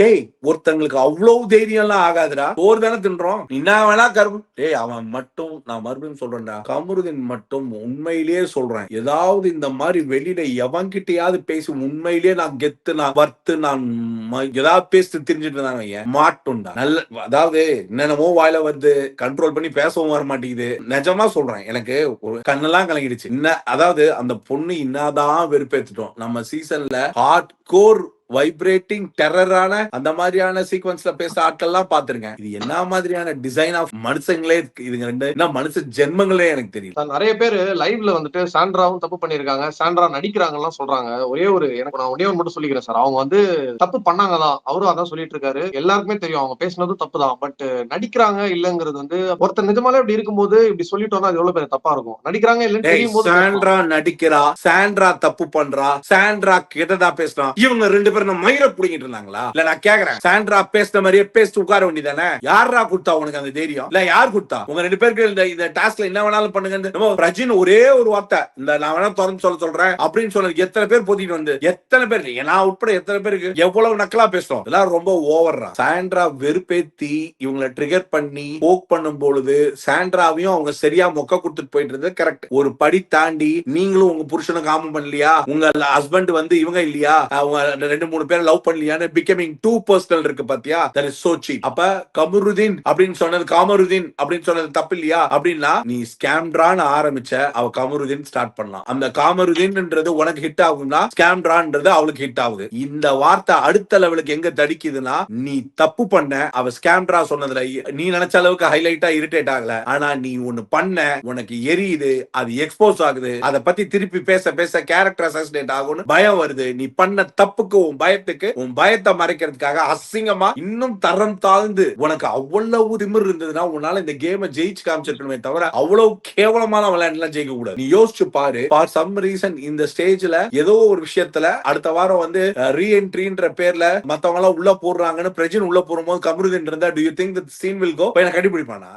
டேய் ஒருத்தங்களுக்கு அவ்வளவு தைரியம் எல்லாம் ஆகாதுடா. சோறு தானே தின்றோம். என்ன வேணா கருப்பு. டேய் அவன் மட்டும் நான் மறுபடியும் சொல்றேன்டா. கமருதின் மட்டும் உண்மையிலேயே சொல்றேன். ஏதாவது இந்த மாதிரி வெளியில எவன்கிட்டயாவது பேசி உண்மையிலேயே நான் கெத்து நான் வர்த்து நான் ஏதாவது பேசி தெரிஞ்சுட்டு இருந்தாங்க ஏன் மாட்டும்டா. நல்ல அதாவது என்னென்னமோ வாயில வந்து கண்ட்ரோல் பண்ணி பேசவும் வர மாட்டேங்குது. நிஜமா சொல்றேன். எனக்கு ஒரு கண்ணெல்லாம் கலங்கிடுச்சு. என்ன அதாவது அந்த பொண்ணு இன்னாதான் வெறுப்பேத்துட்டோம். நம்ம சீசன்ல ஹார்ட் கோர் வைப்ரேட்டிங் டெரரான அந்த மாதிரியான சீக்வன்ஸ்ல பேச ஆட்கள்லாம் பாத்திருக்கேன் இது என்ன மாதிரியான டிசைன் ஆஃப் மனுஷங்களே. இதுங்க ரெண்டு என்ன மனுஷ ஜென்மங்களே எனக்கு தெரியல. சார், நிறைய பேர் லைவ்ல வந்துட்டு சாண்ட்ராவும் தப்பு பண்ணிருக்காங்க சாண்ட்ரா நடிக்கிறாங்கலாம் சொல்றாங்க. ஒரே ஒரு எனக்கு நான் ஒரே ஒரு மட்டும் சொல்லிக்கிறேன் சார். அவங்க வந்து தப்பு பண்ணாங்க தான். அவரும் அதான் சொல்லிட்டு இருக்காரு. எல்லாருக்குமே தெரியும் அவங்க பேசுனதும் தப்பு தான். பட் நடிக்கிறாங்க இல்லங்கிறது வந்து ஒருத்தர் நிஜமாலே இப்படி இருக்கும்போது இப்படி சொல்லிட்டோம்னா அது எவ்வளவு பெரிய தப்பா இருக்கும். நடிக்கிறாங்க இல்லன்னு தெரியும் போது சாண்ட்ரா நடிக்கிறா சாண்ட்ரா தப்பு பண்றா சாண்ட்ரா கிட்டதா பேசுறான் இவங்க ரெண்டு பேரும் நம்ம மயிரை புடிங்கிட்டு இருந்தாங்களா? இல்ல நான் கேக்குறேன். சாண்ட்ரா பேசுற மாதிரியே பேசிட்டு உட்கார வேண்டியதானே? யாரா கொடுத்தா உனக்கு அந்த தைரியம்? இல்ல யார் கொடுத்தா? உங்க ரெண்டு பேருக்கு இந்த இந்த டாஸ்க்ல என்ன வேணாலும் பண்ணுங்க நம்ம பிரஜின் ஒரே ஒரு வார்த்தை. இந்த நான் வேணா திறந்து சொல்ல சொல்றேன் அப்படின்னு சொன்னது எத்தனை பேர் போத்திட்டு வந்து எத்தனை பேர் நான் உட்பட எத்தனை பேருக்கு எவ்வளவு நக்கலா பேசுறோம். இதெல்லாம் ரொம்ப ஓவர்றா சாண்ட்ரா வெறுப்பேத்தி இவங்களை ட்ரிகர் பண்ணி போக் பண்ணும் பொழுது சாண்ட்ராவையும் அவங்க சரியா மொக்க கொடுத்துட்டு போயிட்டு இருந்தது கரெக்ட் ஒரு படி தாண்டி நீங்களும் உங்க புருஷனை காமம் பண்ணலையா உங்க ஹஸ்பண்ட் வந்து இவங்க இல்லையா? அவங்க ரெண்டு ரெண்டு மூணு பேர் லவ் பண்ணலையான்னு பிகமிங் டூ பர்சனல் இருக்கு பாத்தியா? தட் இஸ் சோ சீப் அப்ப கமருதீன் அப்படின்னு சொன்னது காமருதீன் அப்படின்னு சொன்னது தப்பு இல்லையா? அப்படின்னா நீ ஸ்கேம்ட்ரான்னு ஆரம்பிச்ச அவ கமருதீன் ஸ்டார்ட் பண்ணலாம். அந்த காமருதீன்ன்றது உனக்கு ஹிட் ஆகும்னா ஸ்கேம்ட்ரான்றது அவளுக்கு ஹிட் ஆகுது. இந்த வார்த்தை அடுத்த லெவலுக்கு எங்க தடிக்குதுன்னா நீ தப்பு பண்ண அவ ஸ்கேம்ட்ரா சொன்னதுல நீ நினைச்ச அளவுக்கு ஹைலைட்டா இரிட்டேட் ஆகல. ஆனா நீ ஒண்ணு பண்ண உனக்கு எரியுது அது எக்ஸ்போஸ் ஆகுது. அதை பத்தி திருப்பி பேச பேச கேரக்டர் அசாசினேட் ஆகும்னு பயம் வருது. நீ பண்ண தப்புக்கு உன் பயத்துக்கு உன் பயத்தை மறைக்கிறதுக்காக அசிங்கமா இன்னும் தரம் தாழ்ந்து உனக்கு அவ்வளவு திமிர் இருந்ததுன்னா உன்னால இந்த கேமை ஜெயிச்சு காமிச்சிருக்கணுமே தவிர அவ்வளவு கேவலமான விளையாட்டுலாம் ஜெயிக்க கூடாது நீ யோசிச்சு பாரு ஃபார் சம் ரீசன் இந்த ஸ்டேஜ்ல ஏதோ ஒரு விஷயத்துல அடுத்த வாரம் வந்து ரீஎன்ட்ரின்ற பேர்ல மத்தவங்க எல்லாம் உள்ள போடுறாங்கன்னு பிரஜின் உள்ள போடும்போது கமருதீன் இருந்தா do you think scene will go பையனை கண்டுபிடிப்பானா?